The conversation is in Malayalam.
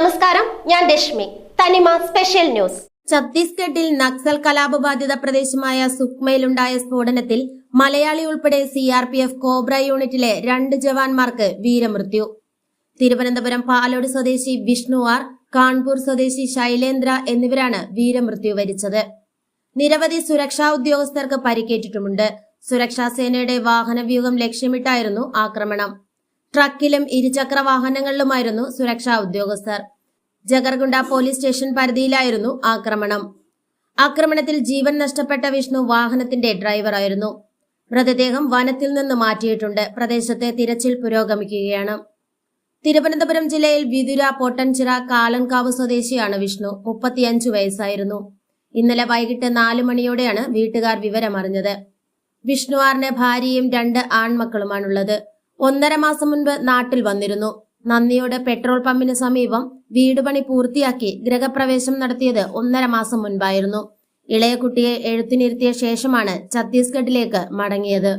രശ്മി. തനിമ സ്പെഷ്യൽ ന്യൂസ്. ഛത്തീസ്ഗഡിൽ നക്സൽ കലാപബാധിത പ്രദേശമായ സുക്മയിലുണ്ടായ സ്ഫോടനത്തിൽ മലയാളി ഉൾപ്പെടെ C R P F Cobra യൂണിറ്റിലെ രണ്ട് ജവാന്മാർക്ക് വീരമൃത്യു. തിരുവനന്തപുരം പാലോട് സ്വദേശി വിഷ്ണു ആർ കാൺപൂർ സ്വദേശി ശൈലേന്ദ്ര എന്നിവരാണ് വീരമൃത്യു വരിച്ചത്. നിരവധി സുരക്ഷാ ഉദ്യോഗസ്ഥർക്ക് പരിക്കേറ്റിട്ടുമുണ്ട്. സുരക്ഷാ സേനയുടെ വാഹനവ്യൂഹം ലക്ഷ്യമിട്ടായിരുന്നു ആക്രമണം. ട്രക്കിലും ഇരുചക്ര വാഹനങ്ങളിലുമായിരുന്നു സുരക്ഷാ ഉദ്യോഗസ്ഥർ. ജഗർഗുണ്ട പോലീസ് സ്റ്റേഷൻ പരിധിയിലായിരുന്നു ആക്രമണം. ആക്രമണത്തിൽ ജീവൻ നഷ്ടപ്പെട്ട വിഷ്ണു വാഹനത്തിന്റെ ഡ്രൈവറായിരുന്നു. മൃതദേഹം വനത്തിൽ നിന്ന് മാറ്റിയിട്ടുണ്ട്. പ്രദേശത്തെ തിരച്ചിൽ പുരോഗമിക്കുകയാണ്. തിരുവനന്തപുരം ജില്ലയിൽ വിതുര പൊട്ടൻചിറ കാലൻകാവ് സ്വദേശിയാണ് വിഷ്ണു. മുപ്പത്തിയഞ്ചു വയസ്സായിരുന്നു. ഇന്നലെ വൈകിട്ട് നാലു മണിയോടെയാണ് വീട്ടുകാർ വിവരമറിഞ്ഞത്. വിഷ്ണുവാറിന് ഭാര്യയും രണ്ട് ആൺമക്കളുമാണുള്ളത്. ഒന്നര മാസം മുൻപ് നാട്ടിൽ വന്നിരുന്നു. നന്ദിയോട് പെട്രോൾ പമ്പിന് സമീപം വീടുപണി പൂർത്തിയാക്കി ഗൃഹപ്രവേശം നടത്തിയത് ഒന്നര മാസം മുൻപായിരുന്നു. ഇളയ കുട്ടിയെ എഴുത്തിനിരുത്തിയ ശേഷമാണ് ഛത്തീസ്ഗഡിലേക്ക് മടങ്ങിയത്.